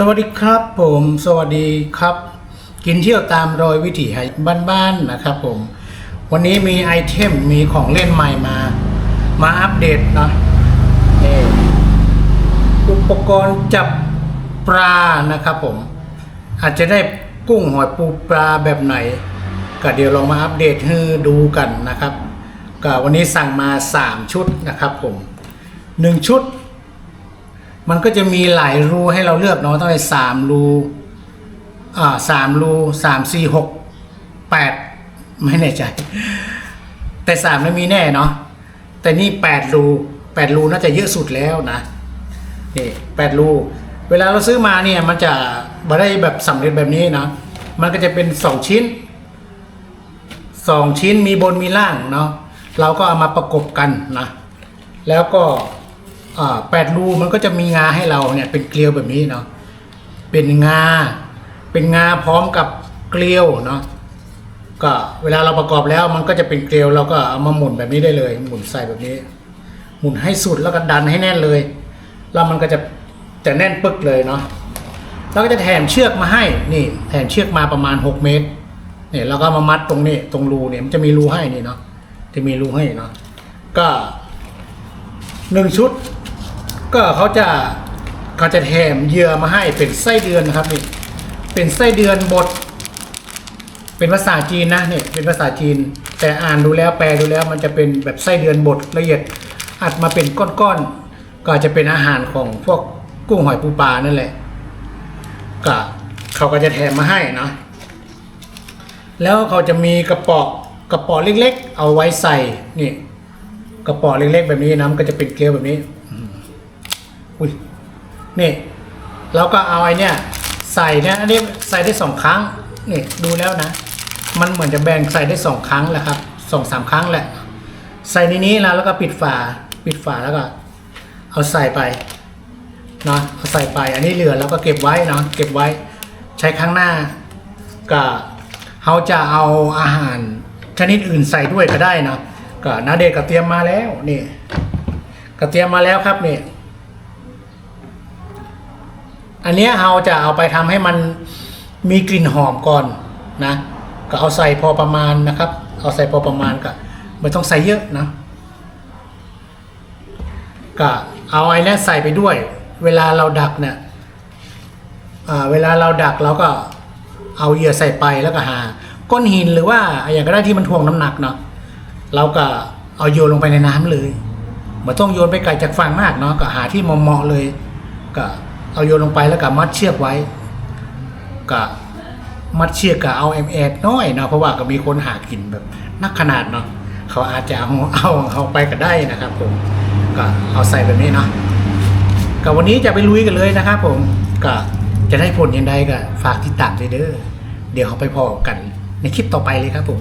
สวัสดีครับผมสวัสดีครับ กินเที่ยวตามรอยวิถีให้บ้านๆนะครับผมวันนี้มีไอเทมมีของเล่นใหม่มา มาอัปเดตเนาะอุปกรณ์จับปลานะครับผม อาจจะได้กุ้งหอยปูปลาแบบไหน ก็เดี๋ยวลองมาอัปเดตให้ดูกันนะครับก็วันนี้สั่งมา 3 ชุดนะครับผม 1 ชุด มันก็จะมีหลายรูให้เราเลือกเนาะตั้งแต่สามรูอ่าสามรูสามสี่หกแปดไม่แน่ใจ แต่สามไม่มีแน่เนาะแต่นี่แปดรูแปดรูน่าจะเยอะสุดแล้วนะนี่แปดรูเวลาเราซื้อมาเนี่ยมันจะม่ได้แบบสำเร็จแบบนี้นะมันก็จะเป็นสองชิ้นสองชิ้นมีบนมีล่างเนาะเราก็เอามาประกบกันนะ แล้วก็ แปดรูมันก็จะมีงาให้เราเนี่ยเป็นเกลียวแบบนี้เนาะเป็นงา เป็นงาพร้อมกับเกลียวเนาะก็เวลาเราประกอบแล้วมันก็จะเป็นเกลียวเราก็เอามาหมุนแบบนี้ได้เลย หมุนใส่แบบนี้ หมุนให้สุดแล้วก็ดันให้แน่นเลย แล้วมันก็จะจะแน่นปึกเลยเนาะแล้วก็จะแถมเชือกมาให้นี่ แถมเชือกมาประมาณ 6 เมตรเนี่ยแล้วก็มามัดตรงนี้ตรงรูเนี่ยมันจะมีรูให้นี่เนาะจะมีรูให้เนาะก็หนึ่งชุด ก็เขาจะเขาจะแถมเยื่อมาให้เป็นไส้เดือนนะครับนี่เป็นไส้เดือนบดเป็นภาษาจีนนะเนี่ยเป็นภาษาจีน แต่อ่านดูแล้วแปลดูแล้ว มันจะเป็นแบบไส้เดือนบดละเอียดอัดมาเป็นก้อนๆก็จะเป็นอาหารของพวกกุ้งหอยปูปลานั่นแหละก็เขาก็จะแถมมาให้เนาะแล้วเขาจะมีกระป๋องกระป๋องเล็ก ๆ เอาไว้ใส่นี่กระป๋องเล็ก ๆ แบบนี้นะมันก็จะเป็นเกลียวแบบนี้ อุ้ยนี่เราก็เอาไอ้เนี่ยใส่เนี่ยอันนี้ใส่ได้สองครั้งนี่ดูแล้วนะ มันเหมือนจะแบ่งใส่ได้สองครั้งแหละครับสองสามครั้งแหละ ใส่ในนี้แล้วแล้วก็ปิดฝาปิดฝาแล้วก็ เอาใส่ไปเนาะเอาใส่ไปอันนี้เหลือแล้วก็เก็บไว้เนาะเก็บไว้ ใช้ครั้งหน้าก็เขาจะเอาอาหารชนิดอื่นใส่ด้วยก็ได้เนาะก็นาเดชก็เตรียมมาแล้วนี่ก็เตรียมมาแล้วครับนี่ อันนี้เราจะเอาไปทำให้มันมีกลิ่นหอมก่อนนะก็เอาใส่พอประมาณนะครับ เอาใส่พอประมาณก็ไม่ต้องใส่เยอะนะก็เอาไอ้นี่ใส่ไปด้วย เวลาเราดักเนี่ยเวลาเราดักเราก็เอาเหยื่อใส่ไปแล้วก็หา ก้อนหินหรือว่าอย่างก็ได้ที่มันถ่วงน้ำหนักเนาะเราก็เอาโยนลงไปในน้ำเลยไม่ต้องโยนไปไกลจากฝั่งมากเนาะก็หาที่เหมาะๆเลยก็ เอาโยนลงไปแล้วก็มัดเชือกไว้ก็มัดเชือกก็เอาแอมแอดน้อยเนาะเพราะว่าก็มีคนหากินแบบนักขนาดเนาะเขาอาจจะเอาเอาเอาไปก็ได้นะครับ ผมก็เอาใส่แบบนี้เนาะก็วันนี้จะไปลุยกันเลยนะครับ ผมก็จะได้ผลยังไงก็ฝากติดตามเด้อเดี๋ยวเขาไปพอกันในคลิปต่อไปเลยครับผม